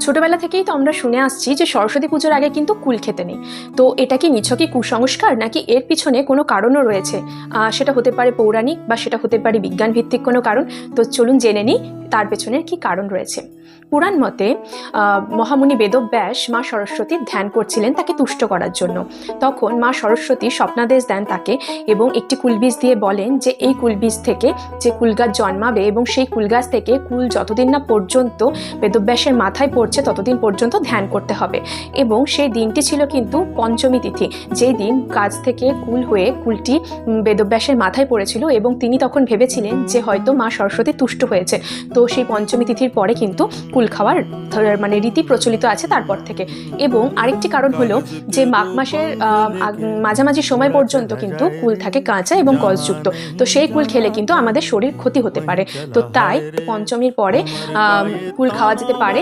ছোটবেলা থেকেই তো আমরা শুনে আসছি যে সরস্বতী পুজোর আগে কিন্তু কুল খেতে নেই। তো এটা কি নিছকই কুসংস্কার নাকি এর পিছনে কোনো কারণও রয়েছে? সেটা হতে পারে পৌরাণিক বা সেটা হতে পারে বিজ্ঞান ভিত্তিক কোনো কারণ। তো চলুন জেনে নিই তার পেছনের কি কারণ রয়েছে। পুরাণ মতে মহামুনি বেদব্যাস মা সরস্বতীর ধ্যান করছিলেন তাকে তুষ্ট করার জন্য। তখন মা সরস্বতী স্বপ্নাদেশ দেন তাকে এবং একটি কুলবীজ দিয়ে বলেন যে, এই কুলবীজ থেকে যে কুলগাছ জন্মাবে এবং সেই কুলগাছ থেকে কুল যতদিন না পর্যন্ত বেদব্যাসের মাথায় পড়ছে, ততদিন পর্যন্ত ধ্যান করতে হবে। এবং সেই দিনটি ছিল কিন্তু পঞ্চমী তিথি। যেই দিন গাছ থেকে কুল হয়ে কুলটি বেদব্যাসের মাথায় পড়েছিল এবং তিনি তখন ভেবেছিলেন যে, হয়তো মা সরস্বতী তুষ্ট হয়েছে। তো সেই পঞ্চমী তিথির পরে কিন্তু কুল খাওয়ার মানে রীতি প্রচলিত আছে তারপর থেকে। এবং আরেকটি কারণ হলো যে মাঘ মাসের মাঝামাঝি সময় পর্যন্ত কিন্তু কুল থাকে কাঁচা এবং কলযুক্ত তো সেই কুল খেলে কিন্তু আমাদের শরীর ক্ষতি হতে পারে। তো তাই পঞ্চমীর পরে কুল খাওয়া যেতে পারে।